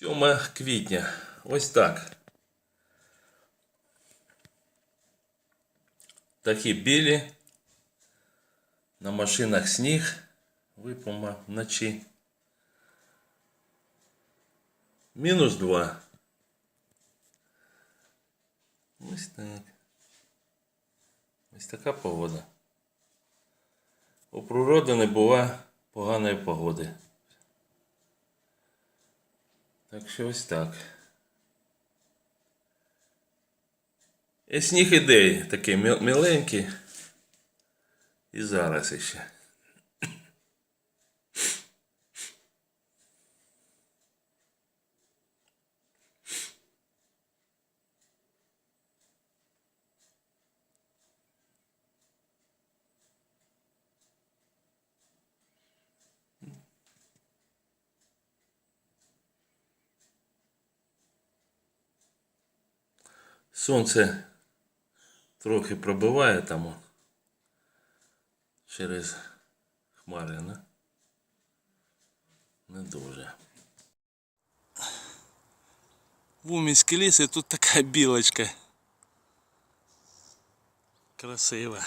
7 квітня. Ось так. Такі білі. На машинах сніг. Випала вночі. Мінус 2. Ось так. Ось така погода. У природи не буває поганої погоди. Так що ось так. І сніг ідей такий миленький. І зараз іще. Сонце трохи пробиває там через хмари, не? Не дуже. В Умінський ліс і тут така білочка. Красива.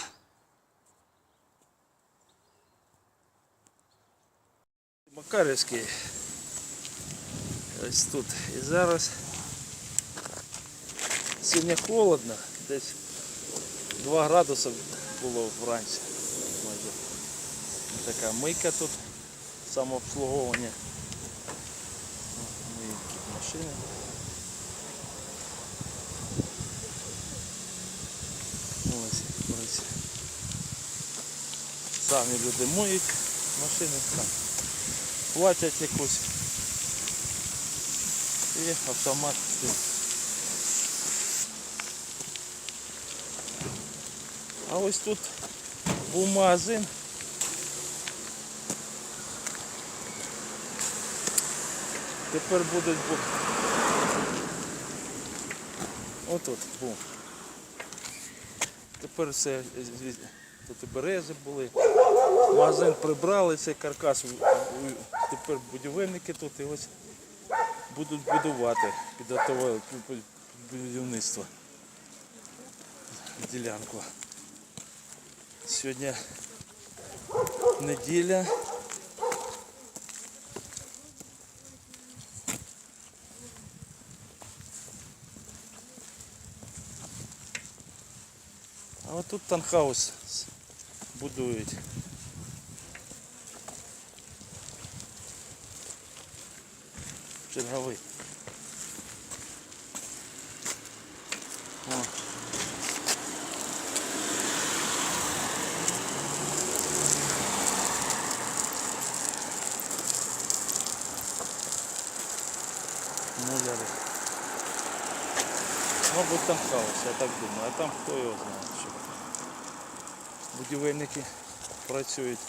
Макарівський. Ось тут. І зараз Сьогодні холодно, десь 2 градуси було вранці. Така мийка тут, самообслуговування. Мої машини. Ось, ось. Самі люди миють машини, там, платять якусь. І автомат А ось тут був магазин. Тепер будуть бу... Отут був. Тепер все тут і берези були. Магазин прибрали цей каркас. Тепер будівельники тут і ось будуть будувати, підготували будівництво ділянку. Сьогодні неділя. А от тут танхаус будують. Черговий. Мабуть там хаос, я так думаю, а там хто його знає. Що. Будівельники працюють.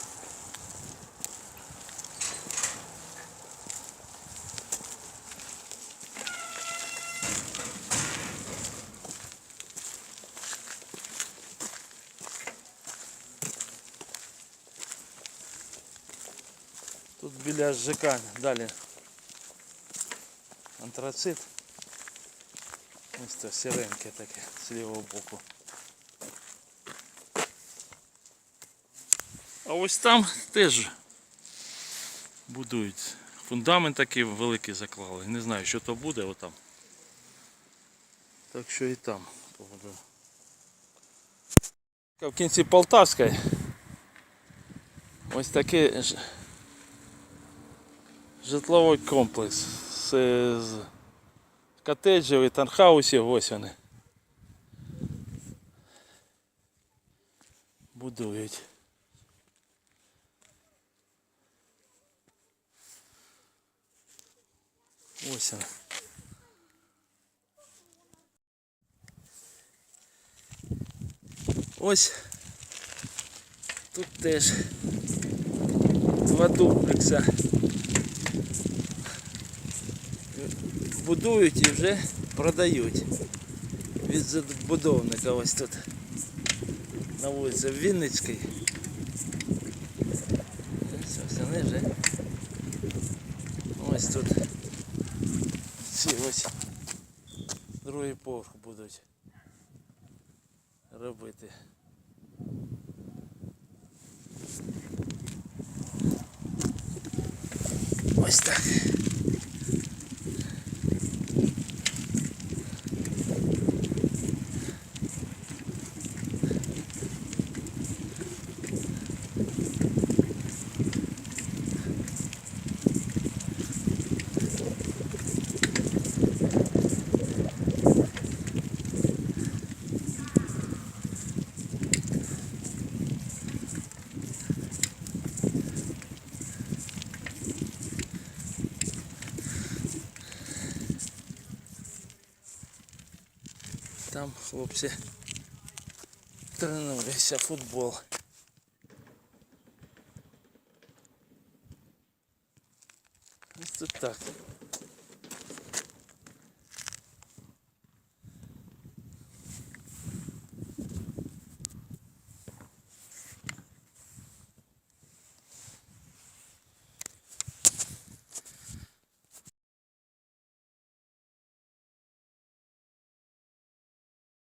Тут біля ЖК далі антрацит. Ось це сіреньке таке з лівого боку. А ось там теж будують. Фундамент такий великий заклали. Не знаю, що то буде отам. Так що і там побудую. В кінці Полтавської ось такий житловий комплекс з котеджів і танхаусів ось вони. Будують. Ось вона. Ось тут теж два дуплекса будують і вже продають від забудовника ось тут на вулиці Вінницькій. Ось вони вже ось тут ці ось другий поверх будуть робити. Ось так. Там хлопці тренуються футбол. Ось це так.